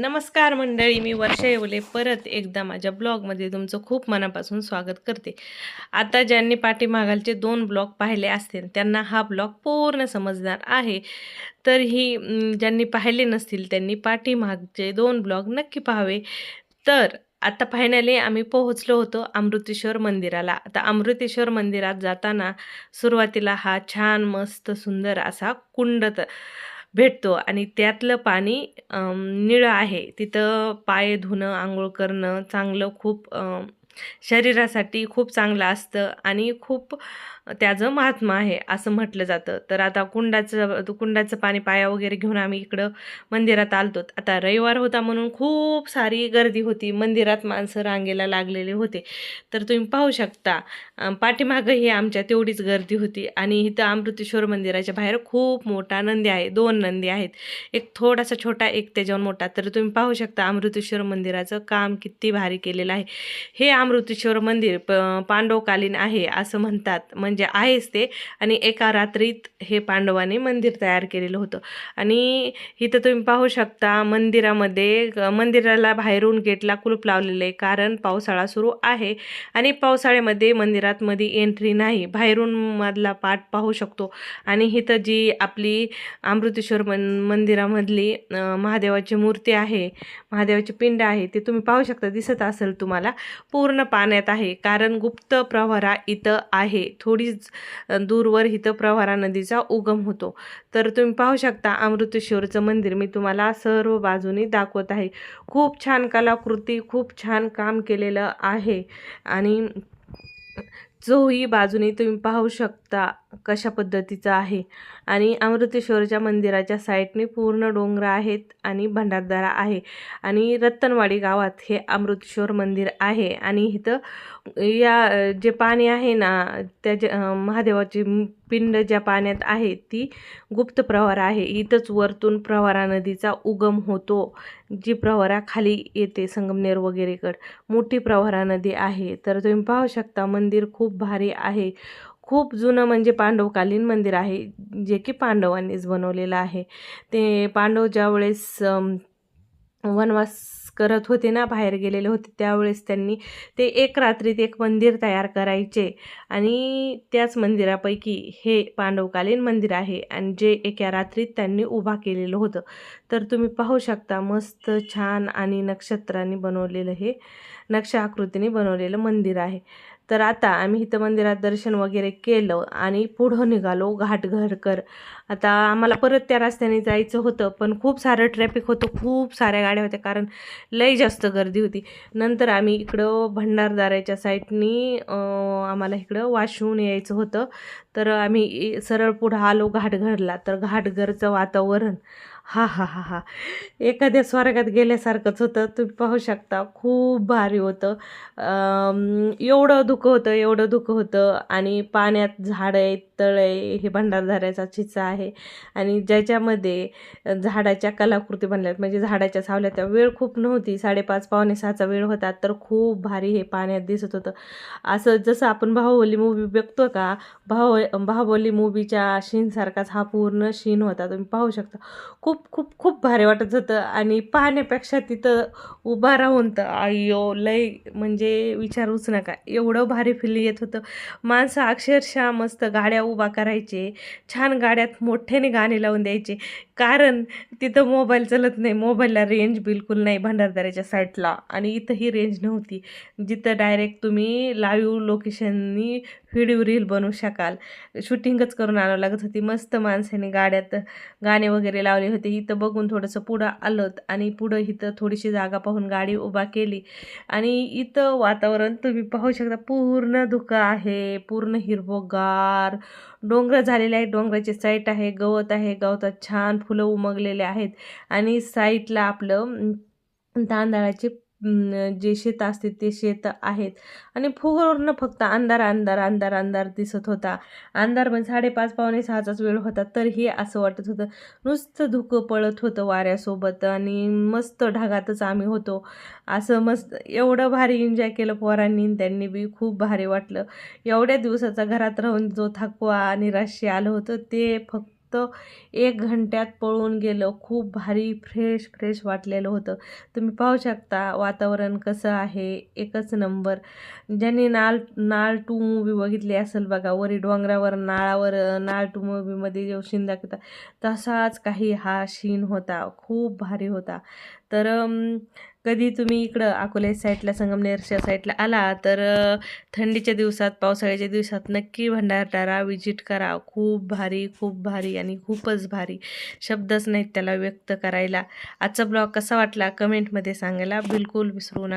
नमस्कार मंडळी मी वर्षा येवले परत एकदा माझ्या ब्लॉगमध्ये तुमचं खूप मनापासून स्वागत करते. आता ज्यांनी पाठीमागालचे दोन ब्लॉग पाहिले असतील त्यांना हा ब्लॉग पूर्ण समजणार आहे. तर ही ज्यांनी पाहिले नसतील त्यांनी पाठीमागचे दोन ब्लॉग नक्की पाहावे. तर आता फायनली आम्ही पोहोचलो होतो अमृतेश्वर मंदिराला. आता अमृतेश्वर मंदिरात जाताना सुरुवातीला हा छान मस्त सुंदर असा कुंड भेटतो. आणि त्यातलं पाणी निळं आहे. तिथं पाय धुणं आंघोळ करणं चांगलं खूप शरीरासाठी खूप चांगलं असतं आणि खूप त्याचं महात्मा आहे असं म्हटलं जातं. तर आता कुंडाचं कुंडाचं पाणी पाया वगैरे घेऊन आम्ही इकडं मंदिरात आलतो. आता रविवार होता म्हणून खूप सारी गर्दी होती. मंदिरात माणसं रांगेला लागलेले होते. तर तुम्ही पाहू शकता पाठीमागं पाठीमागंही आमच्या तेवढीच गर्दी होती आणि इथं अमृतेश्वर मंदिराच्या बाहेर खूप मोठा नंदी आहे दोन नंदी आहेत. एक थोडासा छोटा एक त्याच्यावर मोठा. तर तुम्ही पाहू शकता अमृतेश्वर मंदिराचं काम किती भारी केलेलं आहे. हे आम अमृतेश्वर मंदिर प पांडवकालीन आहे असं म्हणतात. म्हणजे आहेच ते. आणि एका रात्रीत हे पांडवांनी मंदिर तयार केलेलं होतं. आणि इथं तुम्ही पाहू शकता मंदिरामध्ये मंदिराला बाहेरून गेटला कुलूप लावलेलं आहे. कारण पावसाळा सुरू आहे आणि पावसाळ्यामध्ये मंदिरात मध्ये एंट्री नाही. बाहेरून मधला पाठ पाहू शकतो. आणि इथं जी आपली अमृतेश्वर मन मंदिरामधली महादेवाची मूर्ती आहे महादेवाची पिंड आहे ते तुम्ही पाहू शकता. दिसत असेल तुम्हाला. पूर्ण पाण्यात आहे. कारण गुप्त प्रवरा इथं आहे. थोडीच दूरवर इथं प्रवरा नदीचा उगम होतो. तर तुम्ही पाहू शकता अमृतेश्वरचं मंदिर. मी तुम्हाला सर्व बाजूनी दाखवत आहे. खूप छान कलाकृती खूप छान काम केलेलं आहे. आणि चोही बाजूनी तुम्ही पाहू शकता कशा पद्धतीचं आहे? आणि अमृतेश्वरच्या मंदिराच्या साईडने पूर्ण डोंगर आहेत आणि भंडारदारा आहे. आणि रत्तनवाडी गावात हे अमृतेश्वर मंदिर आहे. आणि इथं या जे पाणी आहे ना त्याच्या महादेवाची पिंड ज्या पाण्यात आहे ती गुप्त प्रवारा आहे. इथंच वरतून प्रवारा नदीचा उगम होतो जी प्रवारा खाली येते संगमनेर वगैरेकड. मोठी प्रवारा नदी आहे. तर तुम्ही पाहू शकता मंदिर खूप भारी आहे. खूप जुनं म्हणजे पांडवकालीन मंदिर आहे जे की पांडवांनीच बनवलेलं आहे. ते पांडव ज्यावेळेस वनवास करत होते ना बाहेर गेलेले होते त्यावेळेस त्यांनी ते एक रात्रीत एक मंदिर तयार करायचे. आणि त्याच मंदिरापैकी हे पांडवकालीन मंदिर आहे आणि जे एका रात्रीत त्यांनी उभा केलेलं होतं. तर तुम्ही पाहू शकता मस्त छान आणि नक्षत्रांनी बनवलेलं हे नक्षा आकृतीने बनवलेलं मंदिर आहे. तर आता आम्ही इथं मंदिरात दर्शन वगैरे केलं आणि पुढं निघालो घाटघरकर. आता आम्हाला परत त्या रस्त्याने जायचं होतं पण खूप सारं ट्रॅफिक होतं खूप साऱ्या गाड्या होत्या. कारण लई जास्त गर्दी होती. नंतर आम्ही इकडं भंडारदाऱ्याच्या साईडनी आम्हाला इकडं वाशिहून यायचं होतं. तर आम्ही सरळ पुढं आलो घाटघरला तर घाटघरचं वातावरण हा हा हा हा. एखाद्या स्वर्गात गेल्यासारखंच होतं. तुम्ही पाहू शकता खूप भारी होतं. एवढं धुकं होतं एवढं धुकं होतं. आणि पाण्यात झाडं आहेत तळ आहे हे भंडारधाऱ्याचा चिचा आहे. आणि ज्याच्यामध्ये झाडाच्या कलाकृती बनल्यात म्हणजे झाडाच्या सावल्या त्या वेळ खूप नव्हती. साडेपाच पावणे सहाचा वेळ होता. तर खूप भारी हे पाण्यात दिसत होतं. असं जसं आपण बाहुबली मूवी बघतो का? भाऊ बाहुबली मूवीच्या शीनसारखाच हा पूर्ण शीन होता. तुम्ही पाहू शकता. खूप खूप खूप भारी वाटत होतं. आणि पाहण्यापेक्षा तिथं उभा राहून तर अय्यो लय म्हणजे विचारूच नका. एवढं भारी फील येत होतं. माणसं अक्षरशः मस्त गाड्या उभा करायचे. छान गाड्यात मोठ्याने गाणे लावून द्यायचे. कारण तिथं मोबाईल चालत नाही. मोबाईलला रेंज बिलकुल नाही भंडारदाऱ्याच्या साईटला आणि इथंही रेंज नव्हती. जिथं डायरेक्ट तुम्ही लाईव्ह लोकेशननी व्हिडिओ रील बनवू शकाल. शूटिंगच करून आणावं लागत होती. मस्त माणसाने गाड्यात गाणे वगैरे लावले होते. इथं बघून थोडंसं पुढं आलं आणि पुढं इथं थोडीशी जागा पाहून गाडी उभा केली. आणि इथं वातावरण तुम्ही पाहू शकता. पूर्ण धुकं आहे. पूर्ण हिरवगार. डोंगर झालेले आहे डोंगराची साईट आहे. गवत आहे. गवतात छान फुलं उमगलेले आहेत. आणि साईटला आपलं तांदळाचे जे शेत असते ते शेत आहेत. आणि पूर्ण फक्त अंधार अंधार अंधार अंधार दिसत होता. अंधार म्हणजे साडेपाच पावणे सहाचाच वेळ होता तरीही असं वाटत होतं. नुसतं धुकं पळत होतं वाऱ्यासोबत आणि मस्त ढगातच आम्ही होतो. असं मस्त एवढं भारी एन्जॉय केलं पोरांनी त्यांनी बी खूप भारी वाटलं. एवढ्या दिवसाचा घरात राहून जो थकवा निराश्य आलं होतं ते फक्त फक्त एक घंट्यात पळून गेलं. खूप भारी फ्रेश फ्रेश वाटलेलं होतं. तुम्ही पाहू शकता वातावरण कसं आहे. एकच नंबर ज्यांनी नाळ नाळ टू मूवी बघितली असेल बघा वरी डोंगरावर नाळावर नाळ टू मूवीमध्ये जो शिंदा दाखवता तसाच काही हा शीन होता. खूप भारी होता. तर कधी तुम्ही इकडं अकोले साईडला संगमनेरच्या साईडला आला तर थंडीच्या दिवसात पावसाळ्याच्या दिवसात नक्की भंडारदारा विजिट करा. खूप भारी खूप भारी आणि खूपच भारी शब्दच नाहीत त्याला व्यक्त करायला. आजचा ब्लॉग कसा वाटला? कमेंटमध्ये सांगायला बिलकुल विसरू नका.